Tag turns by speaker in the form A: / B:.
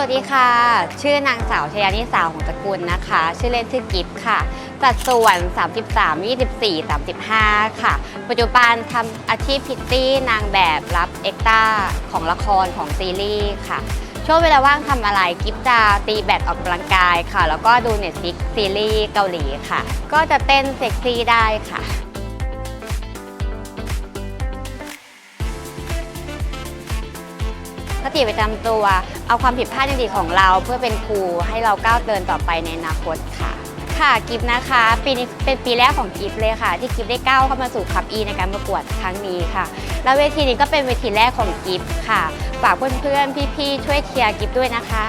A: วัสดีค่ะ ชื่อนางสาวชยานิสาวของตระกูลนะคะ ชื่อเล่นชื่อกิฟค่ะ สัดส่วน 33 24 35 ค่ะ ปัจจุบันทำอาชีพพิตตี้นางแบบรับเอ็กต้าของละครของซีรีส์ค่ะ ช่วงเวลาว่างทำอะไรกิฟจะตีแบดออกกำลังกายค่ะ แล้วก็ดูเน็ตฟิกซีรีส์เกาหลีค่ะ ก็จะเต้นเซ็กซี่ได้ค่ะ คติประจำตัว เอาความผิดพลาดในอดีของเรา เพื่อเป็นครูให้เราก้าวเดินต่อไปในอนาคตค่ะ ค่ะกิฟนะคะ ปีนี้เป็นปีแรกของกิฟเลยค่ะ ที่กิฟได้ก้าวเข้ามาสู่คับอีในการประกวดครั้งนี้ค่ะ แล้วเวทีนี้ก็เป็นเวทีแรกของกิฟค่ะฝากเพื่อนๆพี่ๆช่วยเชียร์กิฟด้วยนะคะ